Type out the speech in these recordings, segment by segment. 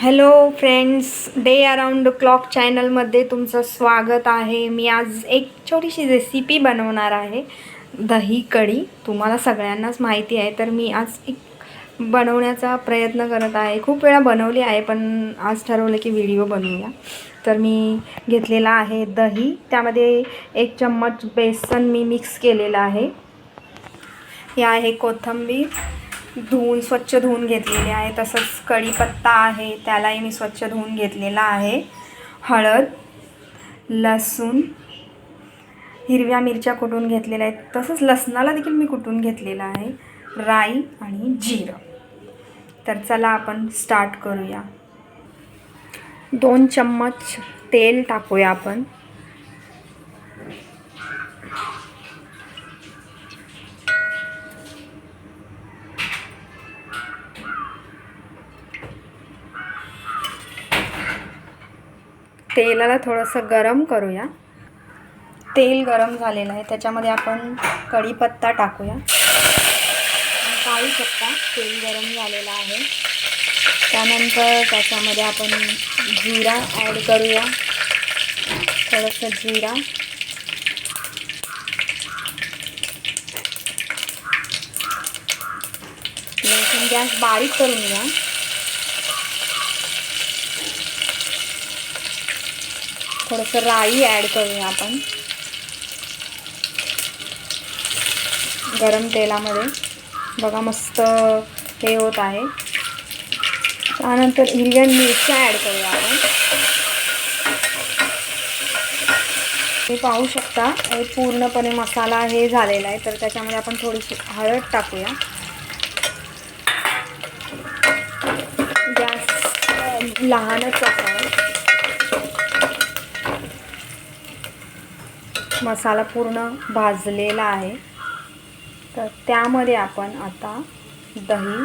Hello friends day around clock चॅनलमध्ये तुमचं स्वागत आहे. मी आज एक छोटीशी रेसिपी बनवणार आहे. दही कढी. तुम्हाला सगळ्यांनाच माहिती आहे. तर मी आज एक बनवण्याचा प्रयत्न करत आहे. खूप वेळा बनवली आहे पण आज ठरवलं की व्हिडिओ बनवूया. तर मी घेतलेला आहे दही. त्यामध्ये एक चम्मच बेसन मी मिक्स केलेलं आहे. हे आहे कोथिंबीर. धुवून स्वच्छ धुवून घेतलेले आहे. तसंच कढीपत्ता आहे त्यालाही मी स्वच्छ धुवून घेतलेला आहे. हळद लसूण हिरव्या मिरच्या कुटून घेतलेल्या आहेत. तसंच लसणाला देखील मी कुटून घेतलेला आहे. राई आणि जिरं. तर चला आपण स्टार्ट करूया. दोन चम्मच तेल टाकूया आपण. तेलाला थोडंसं गरम करूया. तेल गरम झालेलं आहे. त्याच्यामध्ये आपण कढीपत्ता टाकूया. पाहू शकता तेल गरम झालेलं आहे. त्यानंतर त्याच्यामध्ये आपण जिरा ॲड करूया. थोडंसं जिरा. गॅस बारीक करून घ्या. थोडंसं राई ॲड करूया आपण. गरम तेलामध्ये. बघा मस्त हे होत आहे. त्यानंतर हिरव्या मिरच्या ॲड करूया आपण. हे पाहू शकता हे पूर्णपणे मसाला हे झालेला आहे तर त्याच्यामध्ये आपण थोडीशी हळद टाकूया. गॅस लहानच असावं. मसाला पूर्ण भाजलेला आहे. तर त्यामध्ये आपण आता दही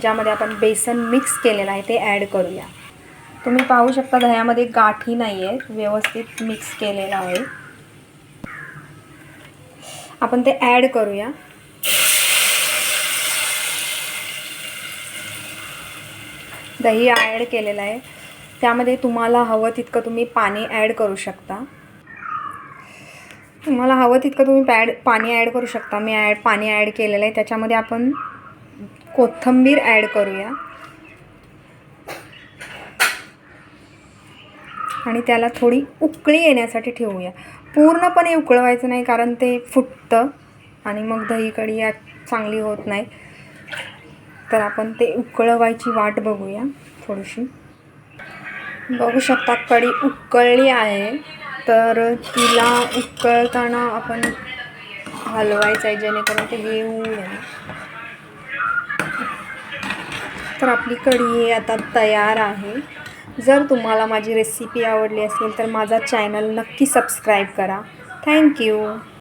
ज्यामध्ये आपण बेसन मिक्स केलेलं आहे ते ॲड करूया. तुम्ही पाहू शकता दह्यामध्ये गाठी नाही आहेत व्यवस्थित मिक्स केलेलं आहे. आपण ते ॲड करूया. दही ॲड केलेलं आहे. त्यामध्ये तुम्हाला हवं तितकं तुम्ही पाणी ॲड करू शकता. तुम्हाला हवं तितकं तुम्ही पॅड पाणी ॲड करू शकता. मी ॲड पाणी ॲड केलेलं आहे. त्याच्यामध्ये आपण कोथिंबीर ॲड करूया. आणि त्याला थोडी उकळी येण्यासाठी ठेवूया. पूर्णपणे उकळवायचं नाही कारण ते फुटतं आणि मग दही कढी या चांगली होत नाही. तर आपण ते उकळवायची वाट बघूया थोडीशी. बघू शकता कढी उकळली आहे. तर तिला उकळताना आपण हलवायचं आहे जेणेकरून ते घेऊ नये. तर आपली कढी आता तयार आहे. जर तुम्हाला माझी रेसिपी आवडली असेल तर माझा चॅनल नक्की सबस्क्राईब करा. थँक्यू